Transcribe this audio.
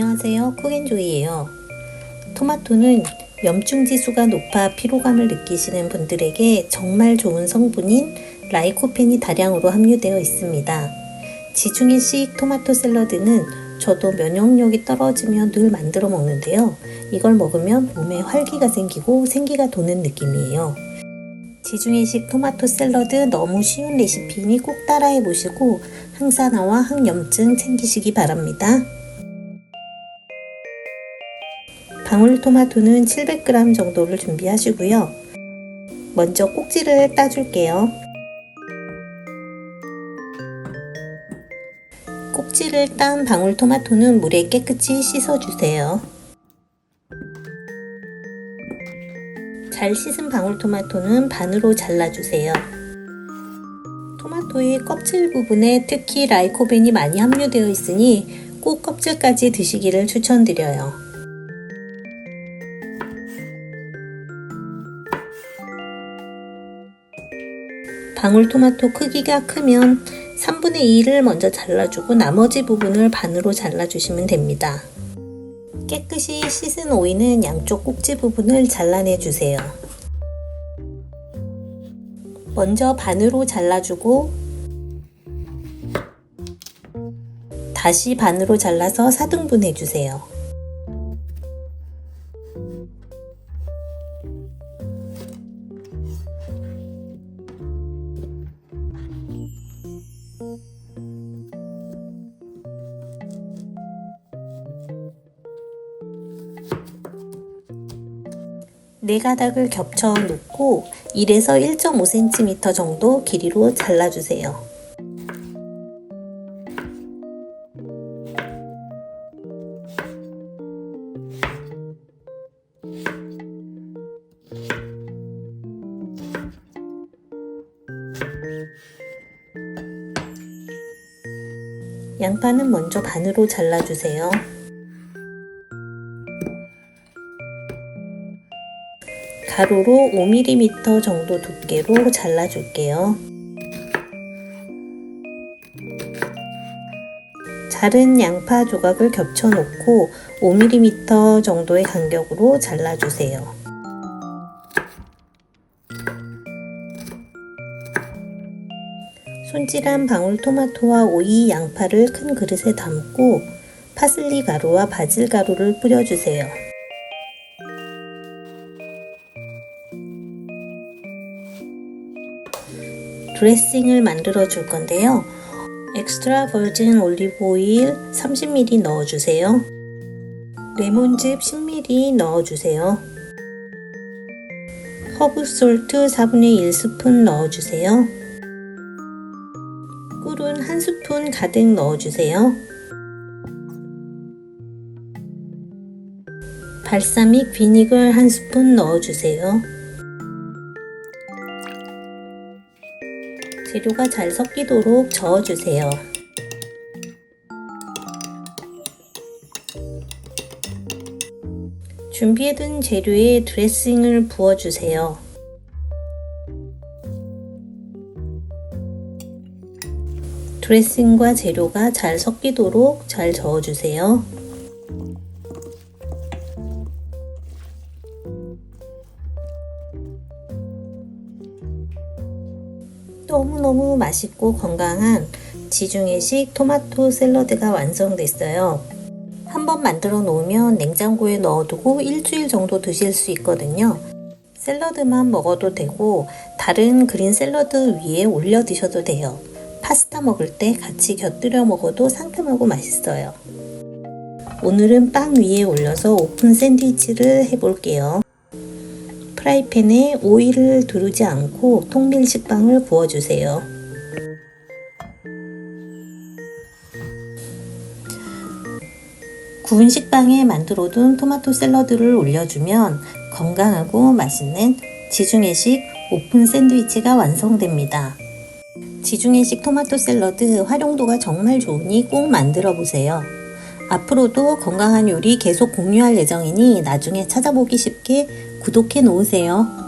안녕하세요. 쿡앤조이예요. 토마토는 염증 지수가 높아 피로감을 느끼시는 분들에게 정말 좋은 성분인 라이코펜이 다량으로 함유되어 있습니다. 지중해 식 토마토 샐러드는 저도 면역력이 떨어지면 늘 만들어 먹는데요. 이걸 먹으면 몸에 활기가 생기고 생기가 도는 느낌이에요. 지중해식 토마토 샐러드 너무 쉬운 레시피니 꼭 따라해 보시고 항산화와 항염증 챙기시기 바랍니다. 방울토마토는 700g 정도를 준비하시고요. 먼저 꼭지를 따줄게요. 꼭지를 딴 방울토마토는 물에 깨끗이 씻어주세요. 잘 씻은 방울토마토는 반으로 잘라주세요. 토마토의 껍질 부분에 특히 라이코벤이 많이 함유되어 있으니 꼭 껍질까지 드시기를 추천드려요. 방울토마토 크기가 크면 3분의 2를 먼저 잘라주고 나머지 부분을 반으로 잘라주시면 됩니다. 깨끗이 씻은 오이는 양쪽 꼭지 부분을 잘라내 주세요. 먼저 반으로 잘라주고 다시 반으로 잘라서 4등분 해주세요. 네 가닥을 겹쳐 놓고 1에서 1.5cm 정도 길이로 잘라주세요. 양파는 먼저 반으로 잘라주세요. 가로로 5mm 정도 두께로 잘라줄게요. 자른 양파 조각을 겹쳐 놓고 5mm 정도의 간격으로 잘라주세요. 손질한 방울토마토와 오이, 양파를 큰 그릇에 담고 파슬리 가루와 바질 가루를 뿌려주세요. 드레싱을 만들어 줄 건데요. 엑스트라 버진 올리브 오일 30ml 넣어주세요. 레몬즙 10ml 넣어주세요. 허브 솔트 4분의 1 스푼 넣어주세요. 꿀은 1스푼 가득 넣어주세요. 발사믹 비니글 1스푼 넣어주세요. 재료가 잘 섞이도록 저어주세요. 준비해둔 재료에 드레싱을 부어주세요. 드레싱과 재료가 잘 섞이도록 잘 저어주세요. 너무너무 맛있고 건강한 지중해식 토마토 샐러드가 완성됐어요. 한번 만들어 놓으면 냉장고에 넣어두고 일주일 정도 드실 수 있거든요. 샐러드만 먹어도 되고 다른 그린 샐러드 위에 올려 드셔도 돼요. 파스타 먹을 때 같이 곁들여 먹어도 상큼하고 맛있어요. 오늘은 빵 위에 올려서 오픈 샌드위치를 해볼게요. 프라이팬에 오일을 두르지 않고 통밀 식빵을 구워주세요. 구운 식빵에 만들어둔 토마토 샐러드를 올려주면 건강하고 맛있는 지중해식 오픈 샌드위치가 완성됩니다. 지중해식 토마토 샐러드 활용도가 정말 좋으니 꼭 만들어 보세요. 앞으로도 건강한 요리 계속 공유할 예정이니 나중에 찾아보기 쉽게 구독해 놓으세요.